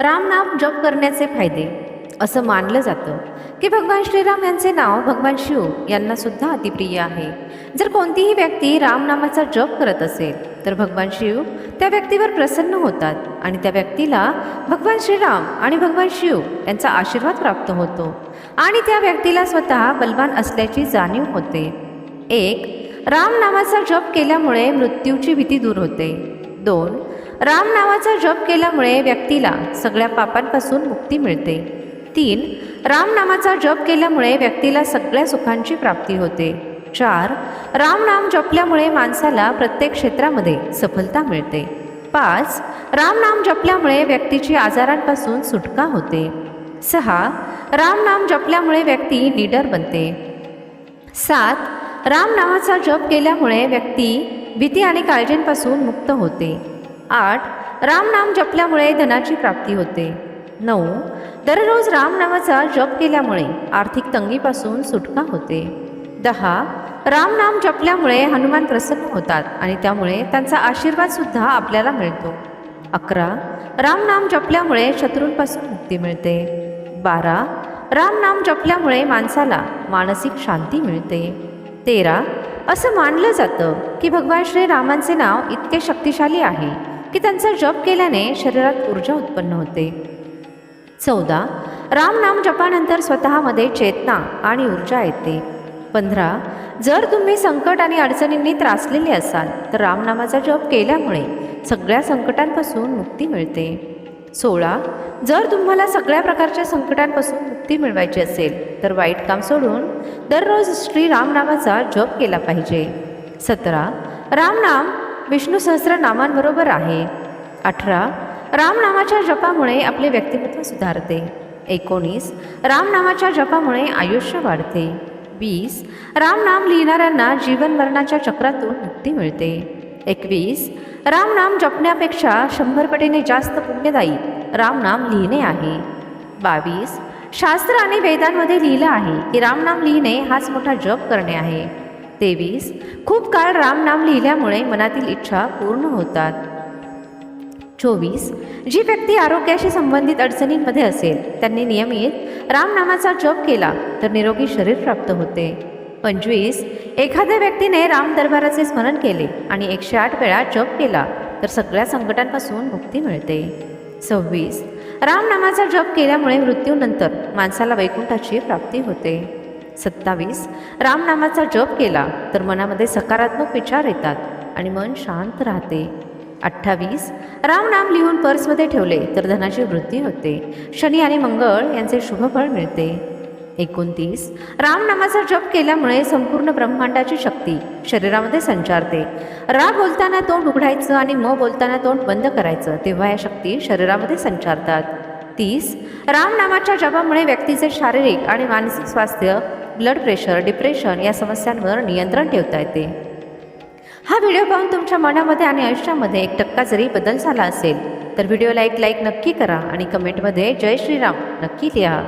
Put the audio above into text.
रामनाम जप करण्याचे फायदे. असं मानलं जातं की भगवान श्रीराम यांचे नाव भगवान शिव यांना सुद्धा अतिप्रिय आहे. जर कोणतीही व्यक्ती रामनामाचा जप करत असेल तर भगवान शिव त्या व्यक्तीवर प्रसन्न होतात आणि त्या व्यक्तीला भगवान श्रीराम आणि भगवान शिव यांचा आशीर्वाद प्राप्त होतो आणि त्या व्यक्तीला स्वतः बलवान असल्याची जाणीव होते. एक राम नामाचा जप केल्यामुळे मृत्यूची भीती दूर होते. दोन राम नावाचा जप केल्यामुळे व्यक्तीला सगळ्या पापांपासून मुक्ती मिळते. तीन राम नामाचा जप केल्यामुळे व्यक्तीला सगळ्या सुखांची प्राप्ती होते. चार राम नाम जपल्यामुळे माणसाला प्रत्येक क्षेत्रामध्ये सफलता मिळते. पाच राम नाम जपल्यामुळे व्यक्तीची आजारांपासून सुटका होते. सहा राम नाम जपल्यामुळे व्यक्ती लीडर बनते. सात राम नावाचा जप केल्यामुळे व्यक्ती भीती आणि काळजींपासून मुक्त होते. आठ रामनाम जपल्यामुळे धनाची प्राप्ती होते. नऊ दररोज रामनामाचा जप केल्यामुळे आर्थिक तंगीपासून सुटका होते. दहा रामनाम जपल्यामुळे हनुमान प्रसन्न होतात आणि त्यामुळे त्यांचा आशीर्वादसुद्धा आपल्याला मिळतो. अकरा रामनाम जपल्यामुळे शत्रूंपासून मुक्ती मिळते. बारा रामनाम जपल्यामुळे माणसाला मानसिक शांती मिळते. तेरा असं मानलं जातं की भगवान श्रीरामांचे नाव इतके शक्तिशाली आहे. की त्यांचा जप केल्याने शरीरात ऊर्जा उत्पन्न होते. चौदा. रामनाम जपानंतर स्वतःमध्ये चेतना आणि ऊर्जा येते. पंधरा. जर तुम्ही संकट आणि अडचणींनी त्रासलेले असाल तर रामनामाचा जप केल्यामुळे सगळ्या संकटांपासून मुक्ती मिळते. सोळा. जर तुम्हाला सगळ्या प्रकारच्या संकटांपासून मुक्ती मिळवायची असेल तर वाईट काम सोडून दररोज श्री रामनामाचा जप केला पाहिजे. सतरा. रामनाम विष्णू सहस्र नामांबरोबर आहे. अठरा रामनामाच्या जपामुळे आपले व्यक्तिमत्व सुधारते. एकोणीस रामनामाच्या जपामुळे आयुष्य वाढते. वीस रामनाम लिहिणाऱ्यांना जीवन मरणाच्या चक्रातून मुक्ती मिळते. एकवीस रामनाम जपण्यापेक्षा शंभर पटीने जास्त पुण्यदायी रामनाम लिहिणे आहे. बावीस शास्त्र आणि वेदांमध्ये लिहिलं आहे की रामनाम लिहिणे हाच मोठा जप करणे आहे. तेवीस. खूप काळ रामनाम लिहिल्यामुळे मनातील इच्छा पूर्ण होतात. चोवीस. जी व्यक्ती आरोग्याशी संबंधित अडचणींमध्ये असेल त्यांनी नियमित रामनामाचा जप केला तर निरोगी शरीर प्राप्त होते. पंचवीस. एखाद्या व्यक्तीने राम दरबाराचे स्मरण केले आणि एकशे आठ वेळा जप केला तर सगळ्या संकटांपासून मुक्ती मिळते. सव्वीस. रामनामाचा जप केल्यामुळे मृत्यूनंतर माणसाला वैकुंठाची प्राप्ती होते. सत्तावीस. रामनामाचा जप केला तर मनामध्ये सकारात्मक विचार येतात आणि मन शांत राहते. अठ्ठावीस. रामनाम लिहून पर्समध्ये ठेवले तर धनाची वृद्धी होते. शनी आणि मंगळ यांचे शुभफळ मिळते. एकोणतीस. रामनामाचा जप केल्यामुळे संपूर्ण ब्रह्मांडाची शक्ती शरीरामध्ये संचारते. रा बोलताना तोंड उघडायचं आणि म बोलताना तोंड बंद करायचं तेव्हा या शक्ती शरीरामध्ये संचारतात. तीस. रामनामाच्या जपामुळे व्यक्तीचे शारीरिक आणि मानसिक स्वास्थ्य ब्लड प्रेशर डिप्रेशन या समस्यांवर नियंत्रण ठेवता येते. हा व्हिडिओ पाहून तुमच्या मनामध्ये आणि आयुष्यामध्ये एक टक्का जरी बदल झाला असेल तर व्हिडिओला एक लाईक नक्की करा आणि कमेंटमध्ये जय श्रीराम नक्की लिहा.